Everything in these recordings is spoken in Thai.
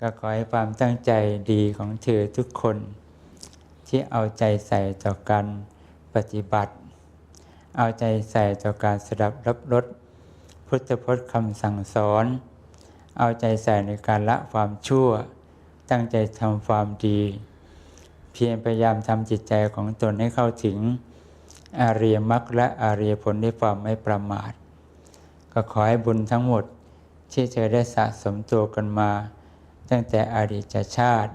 ก็ขอให้ความตั้งใจดีของเธอทุกคน ที่เอาใจใส่ต่อการปฏิบัติ เอาใจใส่ต่อการสดับรับรสพุทธพจน์คำสั่งสอน เอาใจใส่ในการละความชั่ว ตั้งใจทำความดี เพียรพยายามทำจิตใจของตนให้เข้าถึงอาริยมรรคและอาริยผลด้วยความไม่ประมาท ก็ขอให้บุญทั้งหมดที่เธอได้สะสมตัวกันมา ตั้งแต่อดีตชาติ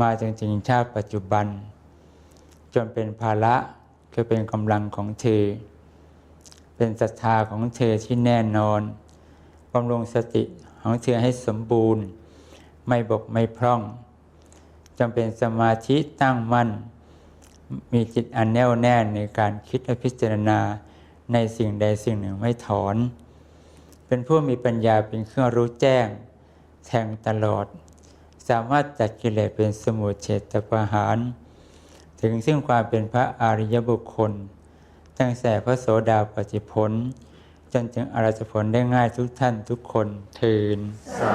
มาจนถึงชาติปัจจุบัน จนเป็นภาระคือเป็นกำลังของเธอ เป็นศรัทธาของเธอที่แน่นอนบำรุงสติของเธอให้สมบูรณ์ ไม่บกไม่พร่องจงเป็นสมาธิตั้งมั่น มีจิตอันแน่วแน่ในการคิดและพิจารณาในสิ่งใดสิ่งหนึ่งไม่ถอน เป็นผู้มีปัญญาเป็นเครื่องรู้แจ้ง แทงตลอด สามารถจัดกิเลสเป็นสมุทเฉตประหาร ถึงซึ่งความเป็นพระอริยบุคคล ตั้งแต่พระโสดาปฏิพลจนถึงอรหัตผลได้ง่ายทุกท่านทุกคนเทินสา